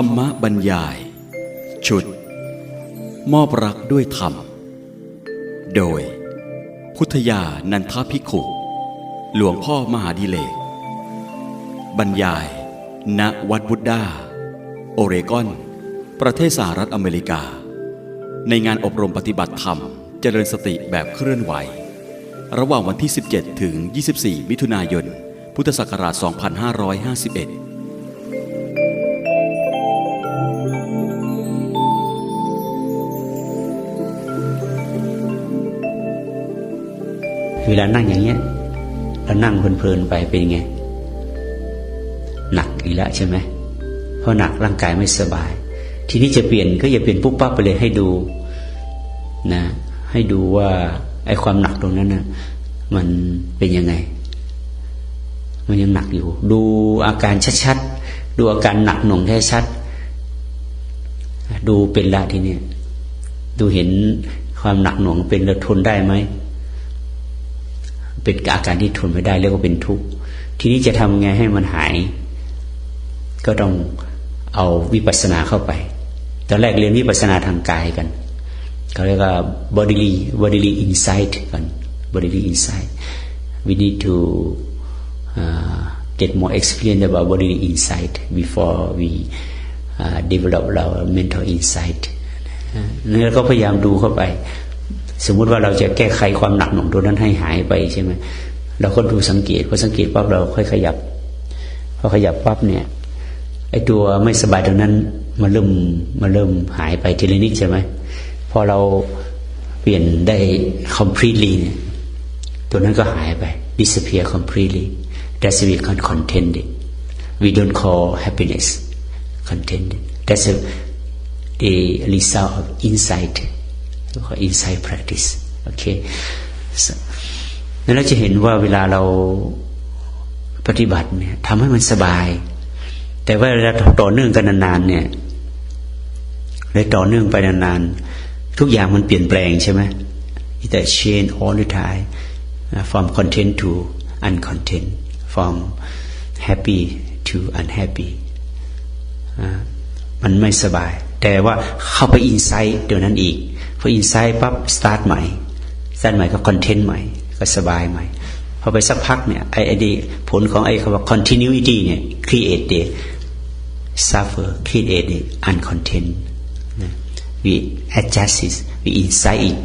ธรรมบรรยาย ชุด มอบรักด้วยธรรม โดย พุทธยานันทภิขุ หลวงพ่อมหาดิเลก บรรยาย ณวัดบุตดาโอเรกอน ประเทศสหรัฐอเมริกา ในงานอบรมปฏิบัติธรรม เจริญสติแบบเคลื่อนไหว ระหว่างวันที่ 17 ถึง 24 มิถุนายน พุทธศักราช 2551 เวลานั่งอย่างเงี้ยเรานั่งเพลินๆไปเป็นไง หนักอีกแล้วใช่ไหมเพราะหนักร่างกายไม่สบาย ทีนี้จะเปลี่ยนก็อย่าเปลี่ยนปุ๊บปั๊บไปเลยให้ดูนะ ให้ดูว่าไอ้ความหนักตรงนั้นนะมันเป็นยังไง มันยังหนักอยู่ ดูอาการชัดๆดูอาการหนักหน่วงแค่ชัด ดูเป็นละทีเนี้ยดูเห็นความหนักหน่วงเป็นเราทนได้ไหม เป็นอาการที่ทนไม่ได้เรียกว่าเป็นทุกข์ทีนี้จะทำไงให้มันหาย ก็ต้องเอาวิปัสสนาเข้าไปตอนแรกเรียนวิปัสสนาทางกายกันเขาเรียกว่า bodily bodily insight กัน bodily insight we need to uh, get more experience about bodily insight before we uh, develop our mental insight นั่นก็พยายามดูเข้าไป สมมุติว่าเราจะแก้ไขความหนักหน่วงตัวนั้นให้หายไปใช่ไหมเราก็ดูสังเกตพอสังเกตปั๊บเราค่อยขยับพอขยับปั๊บเนี่ยไอ้ตัวไม่สบายตรงนั้นมันเริ่มมันเริ่มหายไปทีละนิดใช่ไหมพอเราเปลี่ยนได้ completely เนี่ยตัวนั้นก็หายไป disappear completely that's we can content it we don't call happiness contented that's a, the result of insight เรียกว่า insight practice โอเค so, นั้นเราจะเห็นว่าเวลาเราปฏิบัติเนี่ยทำให้มันสบาย แต่ว่าเวลาต่อเนื่องกันนานๆเนี่ยเลยต่อเนื่องไปนานๆทุกอย่างมันเปลี่ยนแปลงใช่ไหม it change all the time from content to uncontent from happy to unhappy มันไม่สบาย แต่ว่าเข้าไปอินไซต์เดี๋ยวนั้นอีก พออินไซต์ปั๊บสตาร์ทใหม่สตาร์ทใหม่ก็คอนเทนต์ใหม่ ก็สบายใหม่พอไปสักพักเนี่ยไอ้ไอดีผลของไอ้คำว่า continuity เนี่ย create the suffer create the uncontent we adjust it we insight it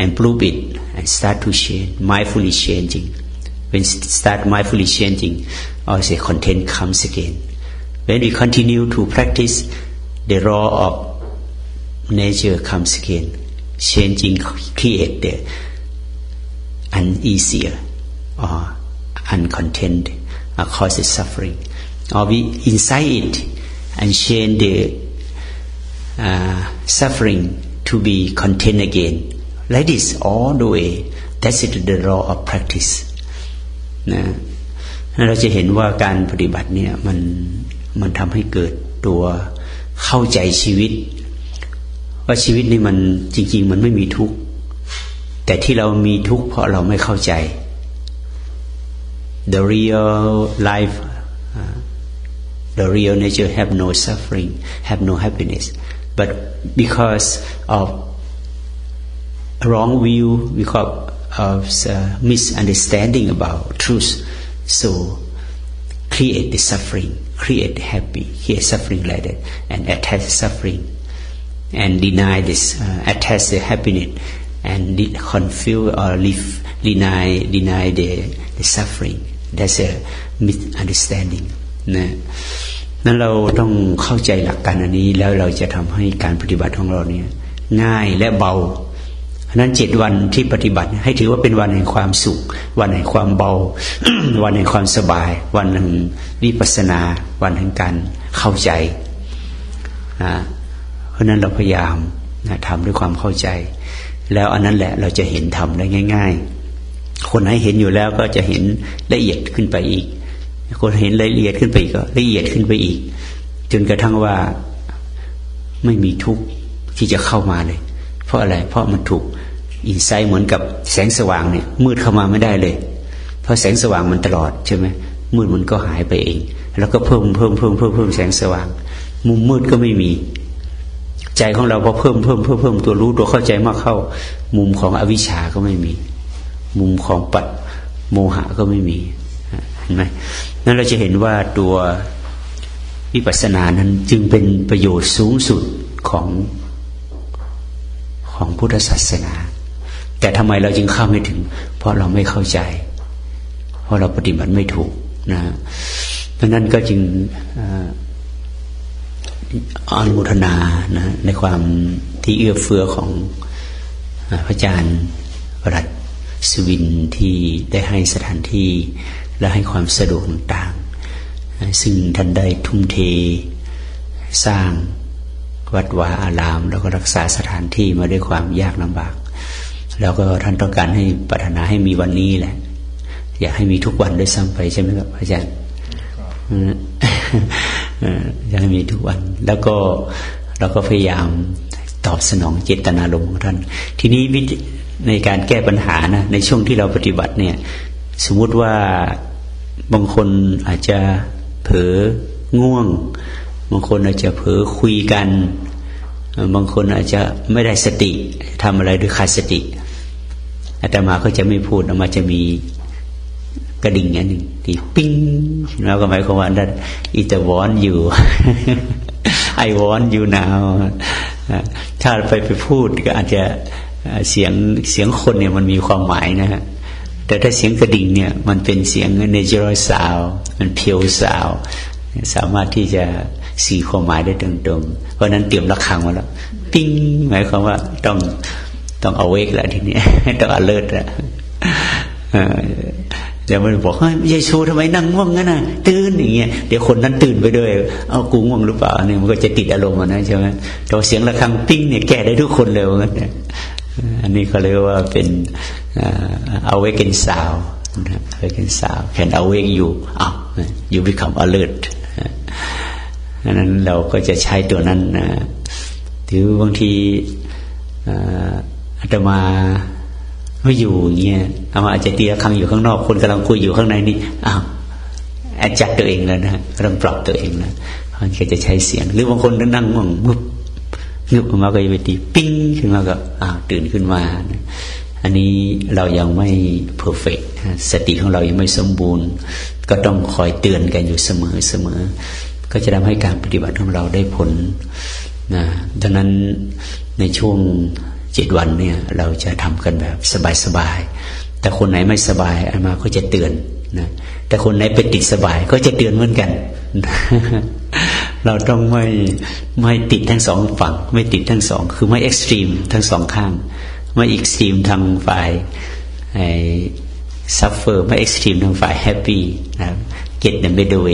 and prove it and start to change mindfully changing when start mindfully changing also content comes again when we continue to practice the law of nature comes again changing create the uneasier or uncontent or causes suffering or we incite it and change the uh, suffering to be content again like this all the way that's it the law of practice นะเราจะเห็นว่าการปฏิบัติเนี่ยมันมันทำให้เกิดตัวเข้าใจชีวิต ว่าชีวิตนี่มันจริง ๆ มันไม่มีทุกข์แต่ที่เรามีทุกข์เพราะเราไม่เข้าใจ the real life the real nature have no suffering have no happiness but because of wrong view because of misunderstanding about truth so create the suffering create happy create suffering like that and attach suffering and deny this uh, attach the happiness and de- confuse or leave, deny deny the, the suffering that's a misunderstanding นะนั้นเราต้องเข้าใจหลักการอันนี้ แล้วเราจะทำให้การปฏิบัติของเราเนี่ยง่ายและเบาเพราะนั้นเจ็ดวันที่ปฏิบัติ ให้ถือว่าเป็นวันแห่งความสุข วันแห่งความเบา วันแห่งความสบาย วันแห่งวิปัสสนา วันแห่งการเข้าใจนะ เพราะนั้นเราพยายามนะทำด้วยความเข้าใจ แล้วอันนั้นแหละเราจะเห็นทำได้ง่าย ๆ คนไหนเห็นอยู่แล้วก็จะเห็นละเอียดขึ้นไปอีก คนเห็นละเอียดขึ้นไปอีกก็ละเอียดขึ้นไปอีก จนกระทั่งว่าไม่มีทุกข์ที่จะเข้ามาเลย เพราะอะไร เพราะมันถูกอินไซต์เหมือนกับแสงสว่างเนี่ยมืดเข้ามาไม่ได้เลย เพราะแสงสว่างมันตลอดใช่ไหมมืดมันก็หายไปเอง แล้วก็เพิ่มเพิ่มเพิ่มเพิ่มเพิ่มแสงสว่าง มุมมืดก็ไม่มี ใจของเราพอเพิ่มเพิ่มเพิ่มเพิ่มตัวรู้ตัวเข้าใจมากเข้า มุมของอวิชชาก็ไม่มี มุมของปัดโมหะก็ไม่มีเห็นไหมนั่นเราจะเห็นว่าตัววิปัสสนานั้นจึงเป็นประโยชน์สูงสุดของของพุทธศาสนา แต่ทำไมเราจึงเข้าไม่ถึง เพราะเราไม่เข้าใจ เพราะเราปฏิบัติไม่ถูกนะดังนั้นก็จึง อนุโมทนานะในความที่เอื้อเฟื้อของพระอาจารย์รัตสวินที่ได้ให้สถานที่และให้ความสะดวกต่างๆซึ่งท่านได้ทุ่มเทสร้างวัดวาอาราม แล้วก็รักษาสถานที่มาด้วยความยากลำบาก แล้วก็ท่านต้องการให้ปรารถนาให้มีวันนี้แหละ อยากให้มีทุกวันด้วยซ้ำไปใช่ไหมครับอาจารย์ อยากให้มีทุกวัน แล้วก็เราก็พยายามตอบสนองเจตนารมณ์ของท่าน ทีนี้วิในการแก้ปัญหานะในช่วงที่เราปฏิบัติเนี่ย สมมุติว่าบางคนอาจจะเผลอง่วง บางคนอาจจะเผลอคุยกัน บางคนอาจจะไม่ได้สติทำอะไรด้วยขาดสติอาตมาก็จะไม่พูดอามาจะมี กระดิ่งอันหนึ่งที่ปิ้งเราก็หมายความว่านั่นอีตวอนอยู่ไอวอนอยู่นาวถ้าไปไปพูดก็อาจจะเสียงเสียงคนเนี่ยมันมีความหมายนะฮะแต่ถ้าเสียงกระดิ่งเนี่ย มันเป็นเสียง natural sound มันเพียวสาวสามารถที่จะสื่อความหมายได้ตรงๆ เพราะนั้นเตรียมระฆังมาแล้ว ปิ้งหมายความว่าต้องต้องเอาเวกแล้วทีนี้ต้อง alert แล้ว มันบอกเฮ้ยยายชูทำไมนั่งง่วงงั้นน่ะ ตื่นอย่างเงี้ยเดี๋ยวคนนั้นตื่นไปด้วย เอากูง่วงหรือเปล่าเนี่ยมันก็จะติดอารมณ์นะใช่ไหมแต่เสียงระฆังปิ้งเนี่ยแก้ได้ทุกคนเลยงั้นเนี่ยอันนี้เขาเรียกว่าเป็น awaken sound awaken sound can awake you up you become alert อันนั้นเราก็จะใช้ตัวนั้นนะถือบางทีอาตมา ไม่อยู่เงี้ยอามาอาจจะตีระฆังอยู่ข้างนอกคนกำลังคุยอยู่ข้างในนี่อ้าวแอดจัดตัวเองแล้วนะกำลังปรับตัวเองนะมันก็จะใช้เสียง หรือบางคนนั่งง่วงมึบนึกออกมาก็จะไปตีปิ้งขึ้นมาก็อ้าวตื่นขึ้นมา อันนี้เรายังไม่เพอร์เฟกสติของเรายังไม่สมบูรณ์ ก็ต้องคอยเตือนกันอยู่เสมอเสมอ ก็จะทำให้การปฏิบัติของเราได้ผลนะดังนั้นในช่วง เจ็ดวันเนี่ยเราจะทำกันแบบสบายๆ แต่คนไหนไม่สบายอามาก็จะเตือนนะแต่คนไหนเป็นติดสบายก็จะเตือนเหมือนกัน เราต้องไม่ไม่ติดทั้งสองฝั่ง ไม่ติดทั้งสอง คือไม่เอ็กซ์ตรีมทั้งสองข้าง ไม่เอ็กซ์ตรีมทางฝ่ายไอ้ซัฟเฟอร์ไม่เอ็กซ์ตรีมทางฝ่ายแฮปปี้นะเก็ตเดนเบดเว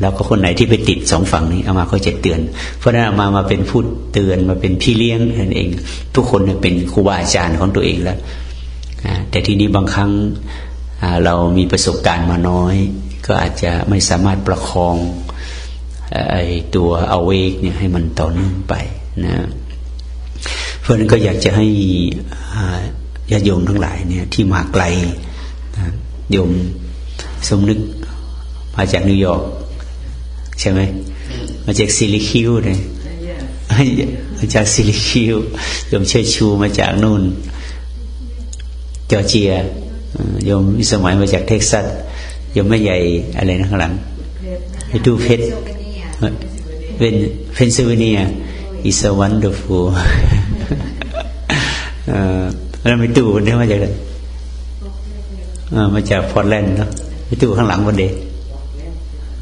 แล้วก็คนไหนที่ไปติดสองฝั่งนี้เอามาก็จะเตือน เพราะนั้นเอามามาเป็นผู้เตือนมาเป็นพี่เลี้ยงนั่นเอง ทุกคนเป็นครูบาอาจารย์ของตัวเองแล้วแต่ทีนี้บางครั้งเรามีประสบการณ์มาน้อย ก็อาจจะไม่สามารถประคองไอ้ตัวเอาเวกเนี่ยให้มันต่อเนื่องไปนะเพราะนั้นก็อยากจะให้ญาติโยมทั้งหลายเนี่ยที่มาไกลโยมสมนึกมาจากนิวยอร์ก ใช่ไหมมาจากซิลิคิวเลยมาจากซิลิคิวยมเชิดชูมาจากนู่น จอร์เจียยมสมัยมาจากเท็กซัสยมไม่ใหญ่อะไรนะข้างหลังไปดูเพชรเป็นเพนซิลเวเนีย is a wonderful แล้วไปตู้นี่มาจากไหนมาจากพอร์ตแลนด์เนาะไปตู้ข้างหลังวันเดย์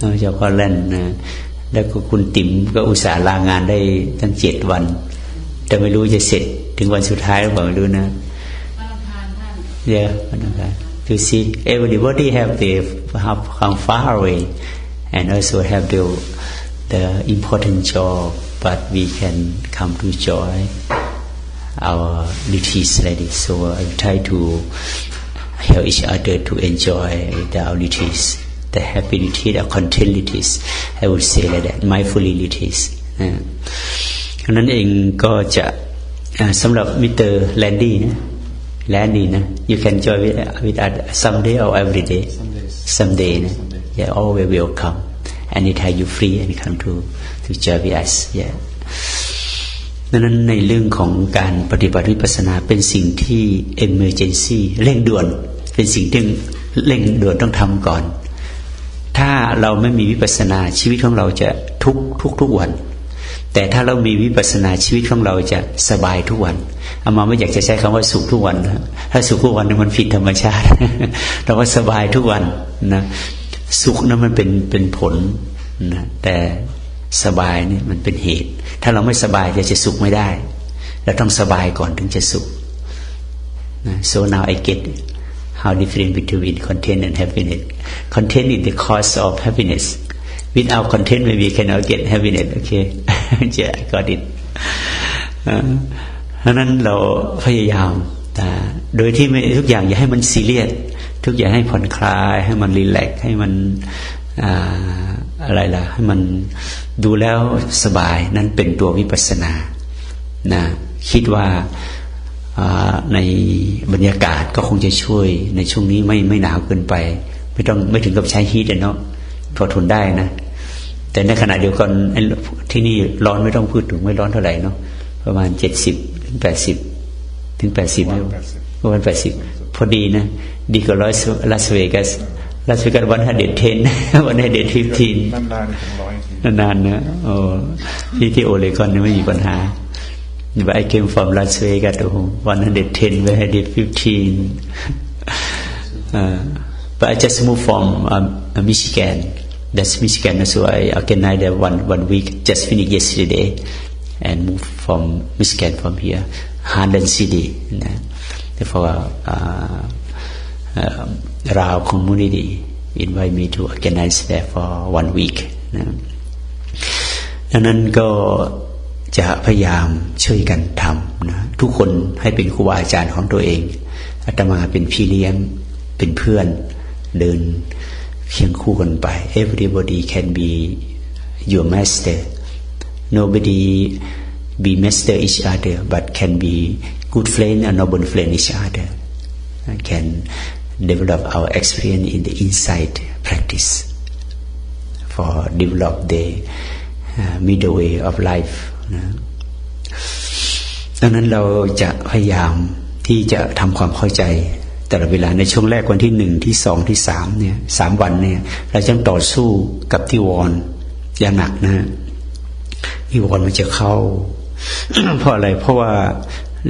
มาจากพอร์ตแลนนะแล้วก็คุณติ๋มก็อุตส่าห์ลางานได้ตั้งเจ็ดวัน แต่ไม่รู้จะเสร็จ ถึงวันสุดท้ายหรือเปล่าไม่รู้นะเยอะวันอังคาร to see everybody have the have come far away and also have the the important job but we can come to joy our retreats like this so I try to help each other to enjoy the retreats the happy retreat or content retreats I would say like that mindfully retreats เพราะนั้นเองก็จะสำหรับมิสเตอร์แลนดี้นะแลนดี้นะ you can join with with us someday or every day someday นะ yeah always welcome anytime you free and come to to join with us yeah ดังนั้นในเรื่องของการปฏิบัติวิปัสสนาเป็นสิ่งที่ emergency เร่งด่วน เป็นสิ่งที่เร่งด่วนต้องทำก่อน ถ้าเราไม่มีวิปัสสนาชีวิตของเราจะทุกทุกทุกวัน แต่ถ้าเรามีวิปัสสนาชีวิตของเราจะสบายทุกวันอามาไม่อยากจะใช้คำว่าสุขทุกวันนะถ้าสุขทุกวันมันผิดธรรมชาติ เราว่าสบายทุกวันนะสุขนั้นมันเป็นเป็นผลนะแต่สบายนี่มันเป็นเหตุ ถ้าเราไม่สบายจะจะสุขไม่ได้เราต้องสบายก่อนถึงจะสุขนะ so now I get how different between content and happiness content is the cause of happiness without content maybe you cannot get happiness okay yeah I got it เพราะนั้นเราพยายามแต่โดยที่ไม่ทุกอย่างอย่าให้มันซีเรียสทุกอย่างให้ผ่อนคลาย ให้มันรีแลกให้มันอะไรล่ะ ให้มันดูแล้วสบายนั่นเป็นตัววิปัสสนานะคิดว่า ในบรรยากาศก็คงจะช่วยในช่วงนี้ไม่ไม่หนาวเกินไป ไม่ต้องไม่ถึงกับใช้ฮีทเนาะพอทนได้นะ แต่ในขณะเดียวกันที่นี่ร้อนไม่ต้องพูดถึงไม่ร้อนเท่าไหร่เนาะประมาณเจ็ดสิบถึงแปดสิบถึงแปดสิบประมาณแปดสิบพอดีนะ ดีกว่าร้อยลาสเวกัสลาสเวกัสวันฮันเดดเทนวันฮันเดดฟิฟทีนนานๆถึงร้อยทีนานๆนะโอ้ที่ที่โอเลกอนนี่ไม่มีปัญหา but I came from Las Vegas to 110 where I did 15 uh, but I just moved from um, Michigan that's Michigan so I organized there one one week just finished yesterday and moved from Michigan from here Harlan City นะ therefore uh, uh, Rao community invite me to organize there for one week นะดังนั้นก็ จะพยายามช่วยกันทำนะทุกคนให้เป็นครูบาอาจารย์ของตัวเองอาตมาเป็นพี่เลี้ยงเป็นเพื่อนเดินเคียงคู่กันไป everybody can be your master nobody be master each other but can be good friend and noble friend each other can develop our experience in the inside practice for develop the uh, middle way of life นะดังนั้นเราจะพยายามที่จะทำความเข้าใจ แต่ละเวลาในช่วงแรกวันที่หนึ่งที่สองที่สามเนี่ยสามวันเนี่ย เราจะต่อสู้กับที่วอนอย่างหนักนะที่วอนมันจะเข้า เพราะอะไร เพราะว่า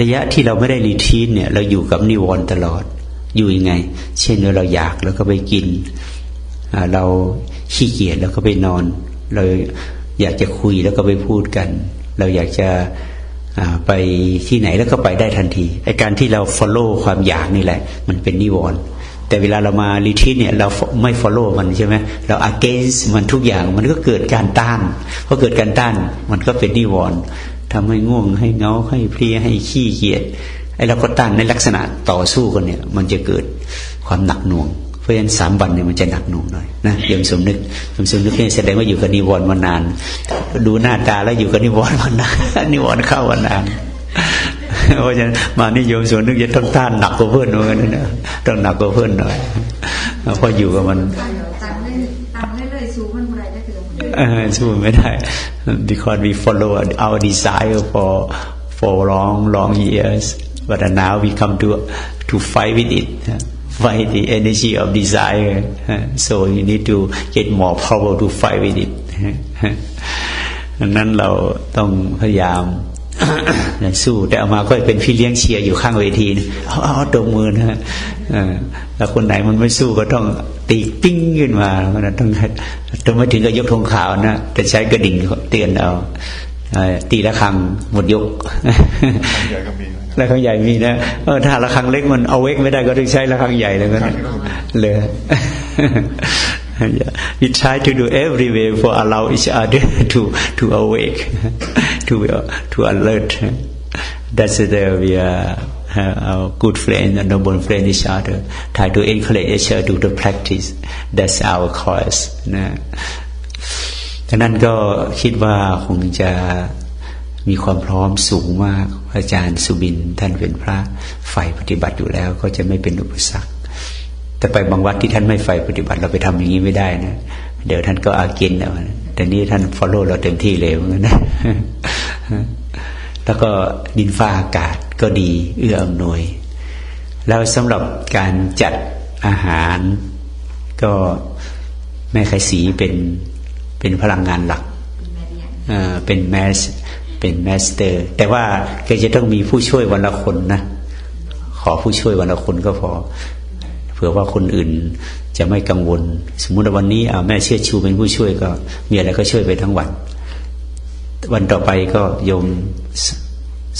ระยะที่เราไม่ได้รีทีนเนี่ย เราอยู่กับนิวรณ์ตลอด อยู่ยังไง เช่นเราอยากแล้วก็ไปกิน เราขี้เกียจแล้วก็ไปนอน เราอยากจะคุยแล้วก็ไปพูดกัน เราอยากจะไปที่ไหนแล้วก็ไปได้ทันทีไอการที่เรา follow ความอยากนี่แหละ มันเป็นนิวรณ์แต่เวลาเรามารีทีเนี่ยเราไม่ follow มันใช่ไหมเรา against มันทุกอย่างมันก็เกิดการต้านพอเกิดการต้านมันก็เป็นนิวรณ์ทำให้ง่วงให้เงาให้เพลียให้ขี้เกียจไอเราก็ต้านในลักษณะต่อสู้กันเนี่ย มันจะเกิดความหนักหน่วง เพราะฉะนั้นสามวันเนี่ยมันจะหนักหน่วงหน่อยนะยมสมนึกยมสมนึกนี่แสดงว่าอยู่กับนิวรณ์มานาน ดูหน้าตาแล้วอยู่กับนิวรณ์มานานนิวรณ์เข้ามานานเพราะฉะนั้นมานิยมส่วนนึกจะต้องต้านหนักกว่าเพื่อนเหมือนกันนะต้องหนักกว่าเพื่อนหน่อยเพราะอยู่กับมันตามเรื่อยตามเรื่อยๆสู้มันบ่ได้จะเกิดเออสู้ไม่ได้ because we follow our desire for for long long years but now we come to to fight with it fight the energy of desire so you need to get more power to fight with it นั้นเราต้องพยายามสู้แต่เอามาก็เป็นพี่เลี้ยงเชียร์อยู่ข้างเวทีเอาเอาตบมือนะแล้วคนไหนมันไม่สู้ก็ต้องตีปิ้งขึ้นมาแล้วต้องต้องไม่ถึงกับยกธงขาวนะแต่ใช้กระดิ่งเตือนเอา ตีละครังหมดยกใหญ่ก็มีละครังใหญ่มีนะเออถ้าละครังเล็กมันเอาเวกไม่ได้ก็ต้องใช้ละครังใหญ่เลยก็เลย we try to do every way for allow each other to to awake to to alert that's the we are our good friend and noble friend each other try to encourage each other to the practice that's our cause นะ ดังนั้นก็คิดว่าคงจะมีความพร้อมสูงมากอาจารย์สุบินท่านเป็นพระฝ่ายปฏิบัติอยู่แล้ว ก็จะไม่เป็นอุปสรรค แต่ไปบางวัดที่ท่านไม่ไฟปฏิบัติเราไปทำอย่างนี้ไม่ได้นะเดี๋ยวท่านก็อากินแล้วแต่นี้ท่าน follow เราเต็มที่เลยเหมือนกันนะแล้วก็ดินฟ้าอากาศก็ดี เอื้ออำนวย แล้วสำหรับการจัดอาหาร ก็แม่ไขสีเป็น เป็นพลังงานหลักแม่เรียนเอ่อเป็นแมสเป็นแมสเตอร์ แต่ว่าแกจะต้องมีผู้ช่วยวันละคนนะ ขอผู้ช่วยวันละคนก็พอ เผื่อว่าคนอื่นจะไม่กังวล สมมุติว่าวันนี้อ่าแม่เชื่อชูเป็นผู้ช่วยก็ มีอะไรก็ช่วยไปทั้งวัน วันต่อไปก็โยมส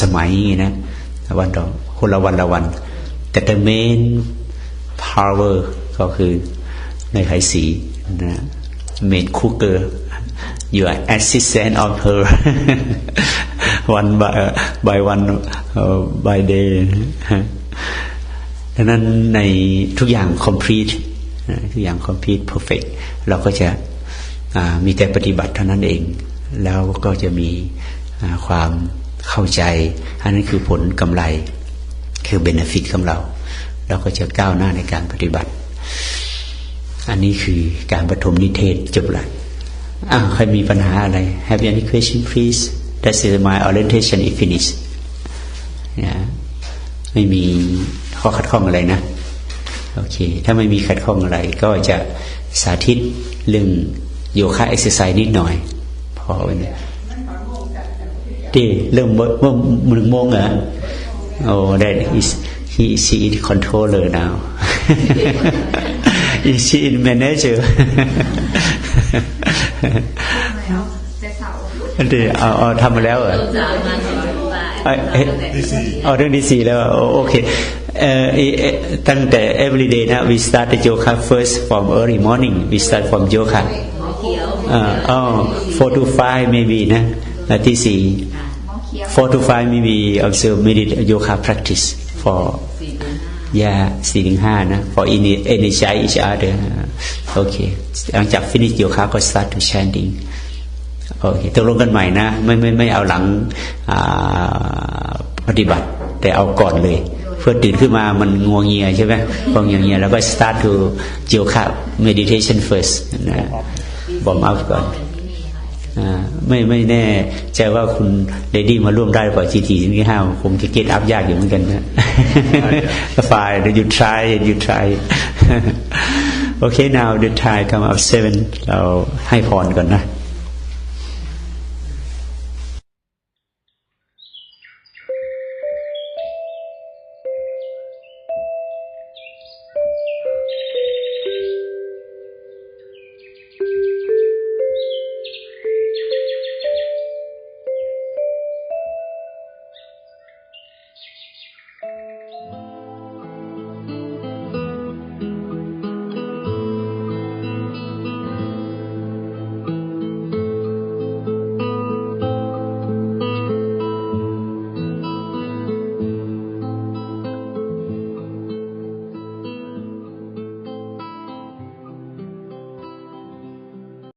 สมัยอย่างงี้นะวันต่อคนละวันละวัน แต่ the main power ก็คือในไขสีนะ main cooker you are assistant of her one by by one uh, by day ดังนั้นในทุกอย่าง complete ทุกอย่าง complete perfect เราก็จะมีแต่ปฏิบัติเท่านั้นเอง แล้วก็จะมีความเข้าใจ อันนั้นคือผลกำไร คือเบนฟิตของเรา เราก็จะก้าวหน้าในการปฏิบัติ อันนี้คือการปฐมนิเทศจบละอ้าวใครมีปัญหาอะไร Have any question please That's is my orientation is finished นะไม่มีข้อขัดข้องอะไรนะ โอเค ถ้าไม่มีขัดข้องอะไร ก็จะสาธิตเรื่องโยคะเอ็กซ์ไซส์นิดหน่อย พอวันนี้ดีเริ่มเมื่อเมื่อหนึ่งโมงเหรอโอ้ that is he she is controller now is she in manager ไม่เอาแต่เสาร์ดีเอาเอาทำมาแล้วเหรอสามวันสองบ่ายเอ้ยเอ้ยที่สี่เอาเรื่องที่สี่แล้วโอโอเคเอ่อเอ่อเอ่อตั้งแต่ every day นะ we start the yoga first from early morning we start from yoga หมอเขียวอ่าอ๋อ four to five maybe นะและที่สี่หมอเขียว four to five maybe observe meditate yoga practice for สี่ถึงห้า yeah สี่ถึงห้านะ for energize each other โอเคหลังจาก finish yoga ก็ start to chanting โอเคตกลงกันใหม่นะ ไม่ไม่ไม่เอาหลังปฏิบัติ แต่เอาก่อนเลย เพื่อตื่นขึ้นมามันงวงเงียใช่ไหมงวงเงียเงียแล้วก็ start to yoga meditation first นะบอมอัพก่อน ไม่ไม่แน่ใจว่าคุณเลดี้มาร่วมได้หรือเปล่าจีทีที่ห้าคงจะเก็ตอัพยากอยู่เหมือนกันนะฝ่ายเดี๋ยว you try you try โอเค now the time come up seven เราให้พรก่อนนะ